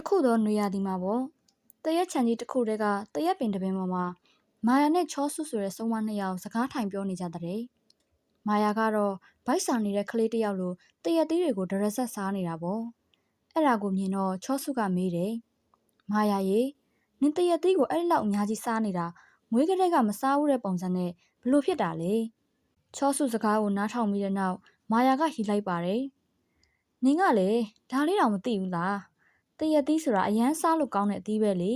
တခုသောနွေရာသီမှာပေါ့တရက်ချန်ကြီးတစ်ခုတည်းကတရက်ပင်တစ်ပင်ပေါ်မှာမာယာနဲ့ချောဆုဆိုတဲ့စုံမနှစ်ယောက်စကားထိုင်ပြောနေကြတဲ့မာယာကတော့ဗိုက်ဆောင်နေတဲ့ကလေးတစ်ယောက်လိုတရက်သီးတွေကိုဒရက်ဆက်စားနေတာပေါ့အဲ့ဒါကိုမြင်တော့ချောဆုကမေးတယ်မာယာရေနင်တရက်သီးကိုအဲ့ဒီလောက်အများကြီးစားနေတာမွေးကလေးကမစားဘူးတဲ့ပုံစံနဲ့ဘလို့ဖြစ်တာလဲချောဆုစကားကိုနားထောင်ပြီးတဲ့နောက်မာယာကဟီလိုက်ပါတယ်နင်ကလေဒါလေးတော့မသိဘူးလား တရက်သီးဆိုတာအရန်စားလို့ကောင်းတဲ့အသီးပဲလေ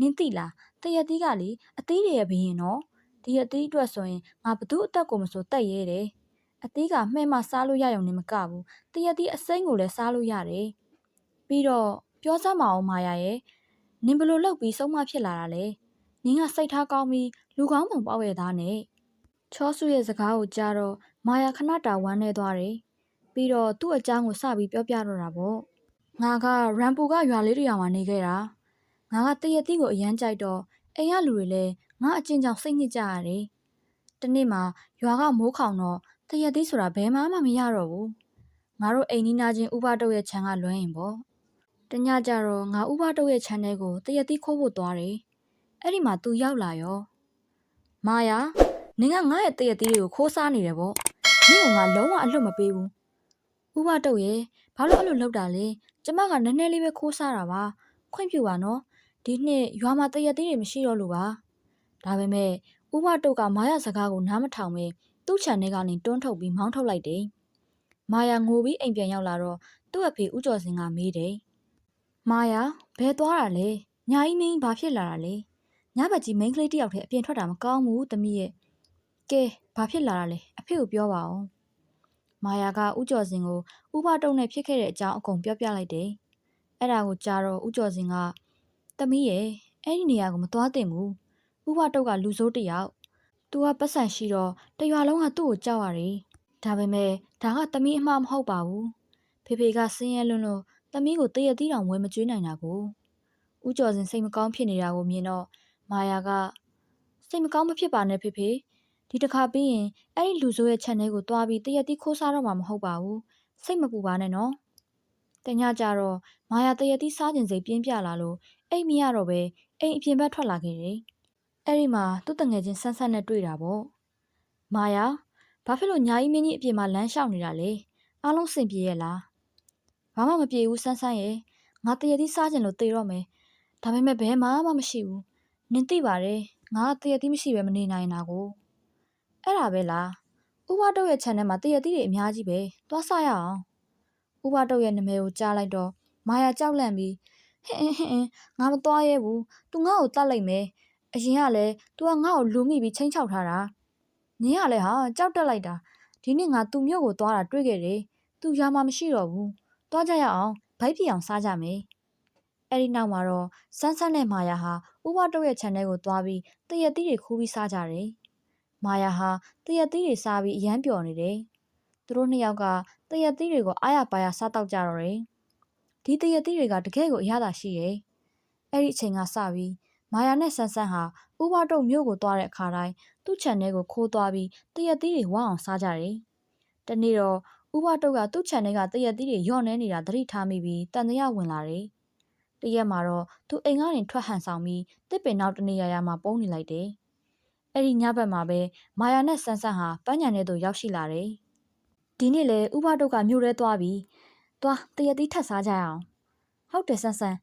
နင်းသိလားတရက်သီးကလေအသီးတွေရဲ့ဘရင်နော်ဒီအသီးအတွက်ဆိုရင်ငါဘသူ့အသက်ကိုမဆိုတက်ရဲတယ်အသီးကမှဲ့မှစားလို့ရရုံနဲ့မကဘူးတရက်သီးအစိမ့်ကိုလည်းစားလို့ရတယ်ပြီးတော့ပြောစမ်းမအောင်မာယာရဲ့နင်ဘလို့လောက်ပြီးဆုံးမဖြစ်လာတာလဲနင်ကစိတ်ထားကောင်းပြီးလူကောင်းပုံပေါက်ရဲ့သားနဲ့ချောစုရဲ့စကားကိုကြားတော့မာယာခဏတာဝမ်းနေသွားတယ်ပြီးတော့သူ့အကြောင်းကိုစပြီးပြောပြတော့တာပေါ့ ငါကရမ်ပူကရွာလေးတစ်ရွာမှာနေခဲ့တာငါကတရက်တီးကိုအရန်ကြိုက်တော့အိမ်ကလူတွေလည်းငါအချင်းကြောင့်စိတ်ညစ်ကြရတယ်တနေ့မှရွာကမိုးခေါင်တော့တရက်တီးဆိုတာဘယ်မှမမရတော့ဘူးငါတို့အိမ်နီးနားချင်းဥပတုတ်ရဲ့ခြံကလွမ်းရင်ပေါ့တညကြတော့ငါဥပတုတ်ရဲ့ခြံထဲကိုတရက်တီးခိုးဖို့သွားတယ်အဲ့ဒီမှာသူရောက်လာရောမာယာနင်ကငါ့ရဲ့တရက်တီးတွေကိုခိုးစားနေတယ်ပေါ့နင့်ကငါလုံးဝအလွတ်မပေးဘူးဥပတုတ်ရဲ့ဘာလို့အဲ့လိုလုပ်တာလဲ ကျမကနည်းနည်းလေးပဲခိုးစားတာပါခွင့်ပြုပါနော်ဒီနှစ်ရွာမှာတရက်သေးတွေမရှိတော့လို့ပါဒါပေမဲ့ဥပတုတ်ကမာယာစကားကိုနားမထောင်ပဲသူ့ခြံထဲကနေတွန်းထုတ်ပြီးမောင်းထုတ်လိုက်တယ်မာယာငိုပြီးအိမ်ပြန်ရောက်လာတော့သူ့အဖေဦးကျော်စင်ကမေးတယ်မာယာဘယ်သွားတာလဲညာကြီးမင်းဘာဖြစ်လာတာလဲညဘက်ကြီးမိန်းကလေးတစ်ယောက်တည်းအပြင်ထွက်တာမကောင်းဘူးတမီးရဲ့ကဲဘာဖြစ်လာတာလဲအဖေကိုပြောပါဦး မာယာကဦးကျော်စင်ကိုဥပတုံနဲ့ဖြစ်ခဲ့တဲ့အကြောင်းအကုန်ပြောပြလိုက်တယ်။အဲ့ဒါကိုကြားတော့ဦးကျော်စင်ကတမီးရဲ့အဲ့ဒီနေရာကိုမသွားသင့်ဘူး။ဥပတုတ်ကလူဆိုးတစ်ယောက်။ तू ကပတ်စံရှိတော့တရွာလုံးကသူ့ကိုကြောက်ရတယ်။ဒါပေမဲ့ဒါကတမီးအမှားမဟုတ်ပါဘူး။ဖေဖေကစင်းရဲလွန်းလို့တမီးကိုတရက်သီးတောင်ဝဲမကျွေးနိုင်တာကို။ဦးကျော်စင်စိတ်မကောင်းဖြစ်နေတာကိုမြင်တော့မာယာကစိတ်မကောင်းမဖြစ်ပါနဲ့ဖေဖေ ဒီတစ်ခါပြီးရင်အဲ့ဒီလူဆိုးရဲ့ channel ကိုတွားပြီးတရက်သီးခိုးစားတော့မှာမဟုတ်ပါဘူး။စိတ်မပူပါနဲ့နော်။တညကြတော့မာယာတရတိစားကျင်စိတ်ပြင်းပြလာလို့အိတ်မရတော့ပဲအိမ်အပြင်ဘက်ထွက်လာခဲ့တယ်။အဲ့ဒီမှာသူ့တငယ်ချင်းဆန်းဆန်းနဲ့တွေ့တာပေါ့။မာယာဘာဖြစ်လို့ညာကြီးမင်းကြီးအပြင်မှာလမ်းလျှောက်နေတာလဲ။အားလုံးစင်ပြေရဲ့လား။ဘာမှမပြေဘူးဆန်းဆန်းရဲ့။ငါတရတိစားကျင်လို့တေတော့မယ်။ဒါပေမဲ့ဘယ်မှမမရှိဘူး။နင်သိပါတယ်။ငါတရတိမရှိပဲမနေနိုင်တာကို။ အဲ့ဒါပဲလားဥပတုတ်ရဲ့ channel မှာတရတိတွေအများကြီးပဲသွားစရအောင်ဥပတုတ်ရဲ့နာမည်ကိုကြားလိုက်တော့မာယာကြောက်လန့်ပြီးဟင်းဟင်းဟင်းငါမသွားရဲဘူးသူငါ့ကိုတတ်လိုက်မယ်အရင်ကလည်း तू ကငါ့ကိုလူမိပြီးချင်းချောက်ထားတာနင်းကလည်းဟာကြောက်တက်လိုက်တာဒီနေ့ငါသူ့မြို့ကိုသွားတာတွေ့ခဲ့တယ်သူရာမှာမရှိတော့ဘူးသွားကြရအောင်ဗိုက်ပြအောင်စားကြမယ်အဲ့ဒီနောက်မှာတော့စန်းစန်းနဲ့မာယာဟာဥပတုတ်ရဲ့ channel ကိုသွားပြီးတရတိတွေခူးပြီးစားကြတယ် မာယာဟာတရက်သီးတွေစားပြီးအရန်ပျော်နေတယ်။သူတို့နှစ်ယောက်ကတရက်သီးတွေကိုအားရပါရစားတော့ကြတော့တယ်။ဒီတရက်သီးတွေကတကယ်ကိုအရသာရှိရဲ့။အဲ့ဒီအချိန်ကစပြီးမာယာနဲ့ဆန်းဆန်းဟာဥပတုတ်မြို့ကိုသွားတဲ့အခါတိုင်းသူ့ channel ကိုခိုးသွားပြီးတရက်သီးတွေဝအောင်စားကြတယ်။တနေ့တော့ဥပတုတ်ကသူ့ channel ကတရက်သီးတွေညော့နေနေတာသတိထားမိပြီးတန်တရားဝင်လာတယ်။တရက်မှာတော့သူအိမ်ကနေထွက်ဟန်ဆောင်ပြီးတစ်ပင်နောက်တနေရာရာမှာပုံနေလိုက်တယ်။ အဲ့ဒီညဘက်မှာပဲမာယာနဲ့ဆန်းဆန်းဟာပန်းညံထဲသို့ရောက်ရှိလာတယ်။ဒီနေ့လေဥပတုတ်ကမြို့ထဲသွားပြီးသွားတရက်သီးထပ်စားကြရအောင်။ဟုတ်တယ်ဆန်းဆန်း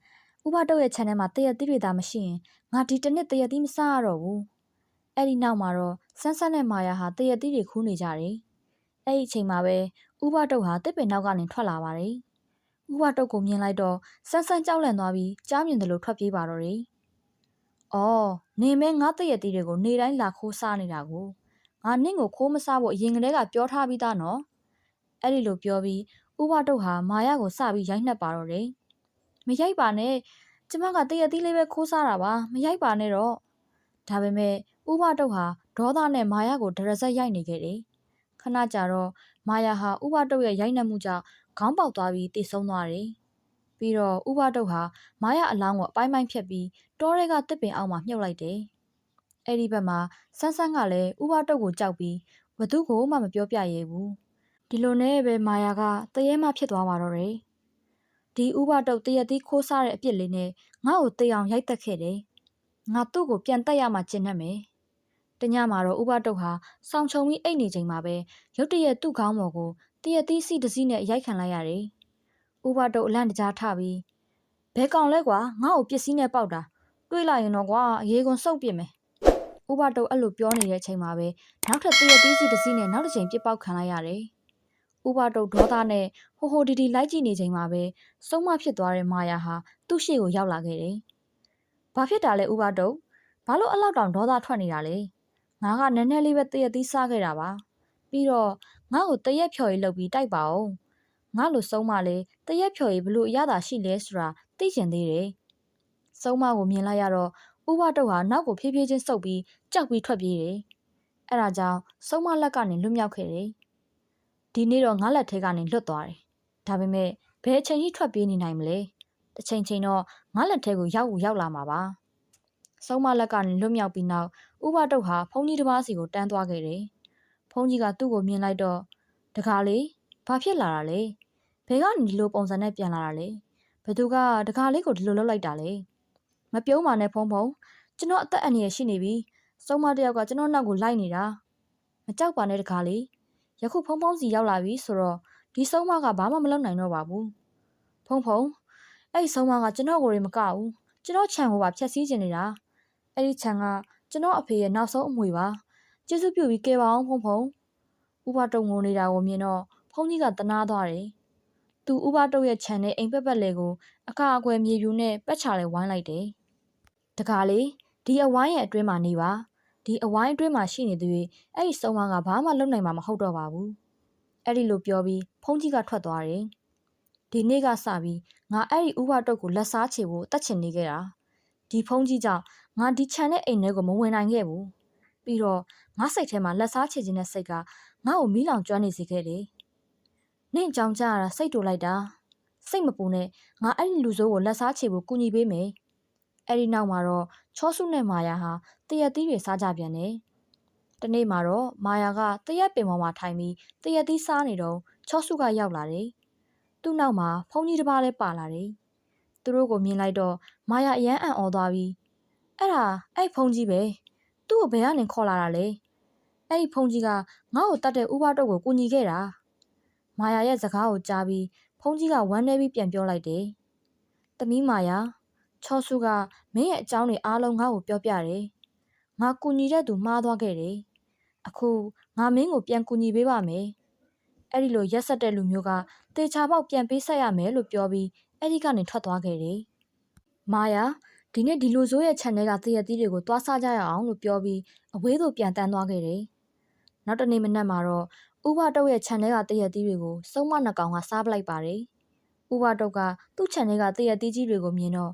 ဥပတုတ်ရဲ့ channel မှာတရက်သီးတွေသာမရှိရင်ငါဒီတစ်နှစ်တရက်သီးမစားရတော့ဘူး။အဲ့ဒီနောက်မှာတော့ဆန်းဆန်းနဲ့မာယာဟာတရက်သီးတွေခူးနေကြတယ်။အဲ့ဒီအချိန်မှာပဲဥပတုတ်ဟာတစ်ပင်နောက်ကနေထွက်လာပါတယ်။ဥပတုတ်ကိုမြင်လိုက်တော့ဆန်းဆန်းကြောက်လန့်သွားပြီးကြားမြင်တယ်လို့ထွက်ပြေးပါတော့တယ်။ အော်နေမဲငါတရက်သီးတွေကိုနေတိုင်းလာခိုးစားနေတာကိုငါနင့်ကိုခိုးမစားဖို့အရင်ကတည်းကပြောထားပြီးသားနော်။အဲ့ဒီလိုပြောပြီးဥပတုတ်ဟာမာယာကိုစပြီးရိုက်နှက်ပါတော့တယ်။မရိုက်ပါနဲ့ကျမကတရက်သီးလေးပဲခိုးစားတာပါမရိုက်ပါနဲ့တော့ဒါပေမဲ့ဥပတုတ်ဟာဒေါသနဲ့မာယာကိုဒရဇက်ရိုက်နေခဲ့တယ်ခဏကြာတော့မာယာဟာဥပတုတ်ရဲ့ရိုက်နှက်မှုကြောင့်ခေါင်းပေါက်သွားပြီးတိတ်ဆုံးသွားတယ်ပြီးတော့ဥပတုတ်ဟာမာယာအလောင်းကိုအပိုင်းပိုင်းဖြတ်ပြီး တောထဲကတစ်ပင်အောက်မှာမြုပ်လိုက်တယ်အဲ့ဒီဘက်မှာဆန်းဆန်းကလည်းဥပတုတ်ကိုကြောက်ပြီးဘသူ့ကိုမှမပြောပြရဲဘူးဒီလိုနဲ့ပဲမာယာကတရေမှဖြစ်သွားပါတော့တယ်ဒီဥပတုတ်တရက်သီးခိုးစားတဲ့အပြစ်လေးနဲ့ငါ့ကိုတေးအောင်ရိုက်တက်ခဲ့တယ်ငါသူ့ကိုပြန်တက်ရမှကျင်နှက်မယ်တညမှာတော့ဥပတုတ်ဟာစောင်ချုံပြီးအိတ်နေချိန်မှာပဲရုတ်တရက်သူ့ခေါင်းပေါ်ကိုတရက်သီးစီတစ်စီးနဲ့ရိုက်ခံလိုက်ရတယ်ဥပတုတ်အလန့်တကြားထပြီးဘဲကောင်လဲကွာငါ့ကိုပစ္စည်းနဲ့ပေါက်တာ တွေးလိုက်ရင်တော့ကွာအရေးကွန်စုပ်ပစ်မယ်ဥပတုတ်အဲ့လိုပြောနေတဲ့အချိန်မှာပဲနောက်ထပ်တရက်သီးစီတစ်စီးနဲ့နောက်တစ်ချိန်ပြစ်ပေါက်ခံလိုက်ရတယ်ဥပတုတ်ဒေါသနဲ့ဟိုဟိုဒီဒီလိုက်ကြည့်နေချိန်မှာပဲစုံမဖြစ်သွားတဲ့မာယာဟာသူ့ရှေ့ကိုရောက်လာခဲ့တယ်။ဘာဖြစ်တာလဲဥပတုတ်။ဘာလို့အလောက်တောင်ဒေါသထွက်နေတာလဲ။ငါကနည်းနည်းလေးပဲတရက်သီးစားခဲ့တာပါ။ပြီးတော့ငါ့ကိုတရက်ဖြော်ရေးလုပ်ပြီးတိုက်ပါအောင်။ငါလိုစုံမလေတရက်ဖြော်ရေးဘလို့အရသာရှိလဲဆိုတာသိကျင်သေးတယ်။ စုံမကိုမြင်လိုက်ရတော့ဥပတုတ်ဟာနောက်ကိုဖြည်းဖြည်းချင်းဆုပ်ပြီးကြောက်ပြီးထွက်ပြေးတယ်။အဲဒါကြောင့်စုံမလက်ကနေလွတ်မြောက်ခဲ့တယ်။ဒီနေ့တော့ငါလက်ထဲကနေလွတ်သွားတယ်။ဒါပေမဲ့ဘယ်အချိန်ကြီးထွက်ပြေးနေနိုင်မလဲ။တစ်ချိန်ချိန်တော့ငါလက်ထဲကိုရောက်ကိုရောက်လာမှာပါ။စုံမလက်ကနေလွတ်မြောက်ပြီးနောက်ဥပတုတ်ဟာဖုန်ကြီးတစ်ပါးစီကိုတန်းသွားခဲ့တယ်။ဖုန်ကြီးကသူ့ကိုမြင်လိုက်တော့တကားလေးဘာဖြစ်လာတာလဲ။ဘယ်ကနေဒီလိုပုံစံနဲ့ပြန်လာတာလဲ။ဘသူကတကားလေးကိုဒီလိုလုပ်လိုက်တာလဲ။ မပြုံးပါနဲ့ဖုံဖုံကျွန်တော်အသက်အန္တရာယ်ရှိနေပြီ။စုံမတယောက်ကကျွန်တော်နောက်ကိုလိုက်နေတာ။မကြောက်ပါနဲ့တကားလေး။ယခုဖုံဖုံစီရောက်လာပြီဆိုတော့ဒီဆုံးမကဘာမှမလုပ်နိုင်တော့ပါဘူး။ဖုံဖုံအဲ့ဒီဆုံးမကကျွန်တော်ကိုယ်ရေမကဘူး။ကျွန်တော်ခြံကိုပါဖျက်ဆီးခြင်းနေတာ။အဲ့ဒီခြံကကျွန်တော်အဖေရဲ့နောက်ဆုံးအမွေပါ။ကျေးဇူးပြုပြီးကဲပါအောင်ဖုံဖုံ။ဥပတုံငိုနေတာကိုမြင်တော့ဖုံကြီးကတနာသွားတယ်။သူဥပတုံရဲ့ခြံနဲ့အိမ်ပက်ပက်လေကိုအကာအကွယ်မြေပြူနဲ့ပက်ချလဲဝိုင်းလိုက်တယ်။ တကားလေဒီအဝိုင်းရဲ့အတွင်းမှာနေပါ။ဒီအဝိုင်းအတွင်းမှာရှိနေသူတွေအဲ့ဒီဆုံးမကဘာမှလုပ်နိုင်မှာမဟုတ်တော့ပါဘူး။အဲ့ဒီလိုပြောပြီးဖုံးကြီးကထွက်သွားတယ်။ဒီနေ့ကစပြီးငါအဲ့ဒီဥပတုတ်ကိုလက်စားချေဖို့တက်ချင်နေခဲ့တာ။ဒီဖုံးကြီးကြောင့်ငါဒီခြံနဲ့အိမ်ထဲကိုမဝင်နိုင်ခဲ့ဘူး။ပြီးတော့ငါစိတ်ထဲမှာလက်စားချေခြင်းတဲ့စိတ်ကငါ့ကိုမီးလောင်ကျွမ်းနေစေခဲ့တယ်။နင့်ကြောင်ကြရတာစိတ်တူလိုက်တာ။စိတ်မပူနဲ့ငါအဲ့ဒီလူဆိုးကိုလက်စားချေဖို့ကူညီပေးမယ်။ အဲ့ဒီနောက်မှာတော့ချောစုနဲ့မာယာဟာတရက်သီးတွေစားကြပြန်တယ်။တနေ့မှာတော့မာယာကတရက်ပင်ပေါ်မှာထိုင်ပြီးတရက်သီးစားနေတော့ချောစုကရောက်လာတယ်။သူ့နောက်မှာဖုန်ကြီးတစ်ပါးလည်းပါလာတယ်။သူတို့ကိုမြင်လိုက်တော့မာယာအယမ်းအံ့ဩသွားပြီးအဲ့ဒါအဲ့ဖုန်ကြီးပဲ။သူ့ကိုဘယ်ကနေခေါ်လာတာလဲ။အဲ့ဒီဖုန်ကြီးကငါ့ကိုတတ်တဲ့ဥပတုတ်ကိုကူညီခဲ့တာ။မာယာရဲ့စကားကိုကြားပြီးဖုန်ကြီးကဝမ်းနေပြီးပြန်ပြောလိုက်တယ်။တမီးမာယာ ချောစုကမင်းရဲ့အကြောင်းတွေအားလုံးငါ့ကိုပြောပြတယ်။ငါကူညီတဲ့သူမှားသွားခဲ့တယ်။အခုငါမင်းကိုပြန်ကူညီပေးပါမယ်။အဲ့ဒီလိုရက်ဆက်တဲ့လူမျိုးကတေချာပေါက်ပြန်ပေးဆက်ရမယ်လို့ပြောပြီးအဲ့ဒီကနေထွက်သွားခဲ့တယ်။မာယာဒီနေ့ဒီလိုဆိုးရဲ့ channel ကတည့်ရသီးတွေကိုတွားစားကြရအောင်လို့ပြောပြီးအဝေးသို့ပြန်တန်းသွားခဲ့တယ်။နောက်တနေ့မနက်မှာတော့ဥပတုတ်ရဲ့ channel ကတည့်ရသီးတွေကိုစုံမနှကောင်ကစားပလိုက်ပါတယ်။ဥပတုတ်ကသူ့ channel ကတည့်ရသီးကြီးတွေကိုမြင်တော့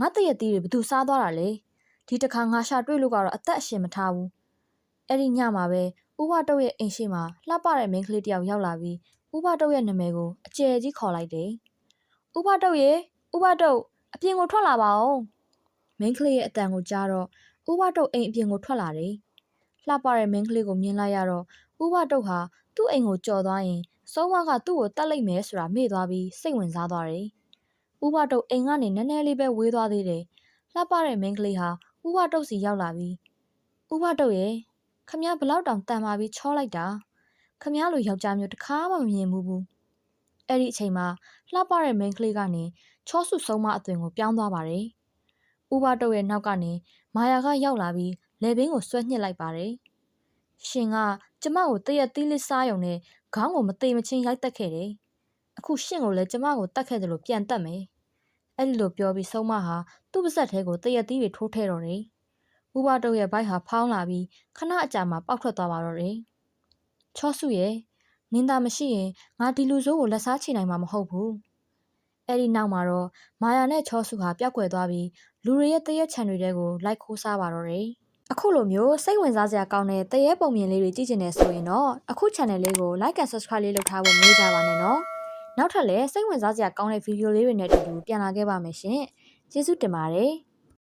ငါတည့်ရသီးတွေဘသူစားသွားတာလဲ။ဒီတစ်ခါငါရှာတွေ့လို့ကတော့အသက်အရှင်မထားဘူး။အဲ့ဒီညမှာပဲဥပတုတ်ရဲ့အိမ်ရှိမှာလှပတဲ့မိန်းကလေးတယောက်ရောက်လာပြီးဥပတုတ်ရဲ့နာမည်ကိုအကျယ်ကြီးခေါ်လိုက်တယ်။ဥပတုတ်ရေဥပတုတ်အပြင်ကိုထွက်လာပါအောင်။မိန်းကလေးရဲ့အတန်ကိုကြားတော့ဥပတုတ်အိမ်အပြင်ကိုထွက်လာတယ်။လှပတဲ့မိန်းကလေးကိုမြင်လိုက်ရတော့ဥပတုတ်ဟာသူ့အိမ်ကိုကြော်သွားရင်စောဝါကသူ့ကိုတတ်လိုက်မယ်ဆိုတာမေ့သွားပြီးစိတ်ဝင်စားသွားတယ်။ ဥပတုတ်အိမ်ကနေနည်းနည်းလေးပဲဝေးသွားသေးတယ်။လှပတဲ့မိန်းကလေးဟာဥပတုတ်စီရောက်လာပြီးဥပတုတ်ရဲ့ခမ ्या ဘလောက်တောင်တန်ပါပြီးချောလိုက်တာခမ ्या လိုယောက်ျားမျိုးတစ်ခါမှမမြင်ဘူးဘူးအဲ့ဒီအချိန်မှာလှပတဲ့မိန်းကလေးကနေချောဆုဆုံးမအသွင်ကိုပြောင်းသွားပါတယ်ဥပတုတ်ရဲ့နောက်ကနေမာယာကရောက်လာပြီးလေဘင်းကိုဆွဲညှစ်လိုက်ပါတယ်ရှင်ကကျမကိုတရက်သီးလေးစားယုံနဲ့ခေါင်းကိုမသေးမချင်းရိုက်တက်ခဲ့တယ် အခုရှင်ကိုလည်းကျမကိုတတ်ခဲ့တယ်လို့ပြန်တက်မယ်အဲ့ဒီလိုပြောပြီးဆုံးမဟာသူ့ပါဇက်ထဲကိုတရက်သီးတွေထိုးထဲတော့တယ်ဥပတုတ်ရဲ့ဘိုက်ဟာဖောင်းလာပြီးခဏအကြာမှာပောက်ထွက်သွားပါတော့တယ်။ချောစုရဲ့နင်းသားမရှိရင်ငါဒီလူဆိုးကိုလက်စားချနိုင်မှာမဟုတ်ဘူး။အဲ့ဒီနောက်မှာတော့မာယာနဲ့ချောစုဟာပျောက်ကွယ်သွားပြီးလူတွေရဲ့တရက်ချန်တွေတဲကိုလိုက်ခိုးစားပါတော့တယ်။အခုလိုမျိုးစိတ်ဝင်စားစရာကောင်းတဲ့တရက်ပုံမြင်လေးတွေကြည့်ကျင်နေဆိုရင်တော့အခု channel လေးကို like and subscribe လေးလုပ်ထားဖို့မမေ့ကြပါနဲ့နော်။ နောက်ထပ်လည်းစိတ်ဝင်စားစရာကောင်းတဲ့ဗီဒီယိုလေးတွေနဲ့အတူတူပြန်လာခဲ့ပါမယ်ရှင်။ကျေးဇူးတင်ပါတယ်။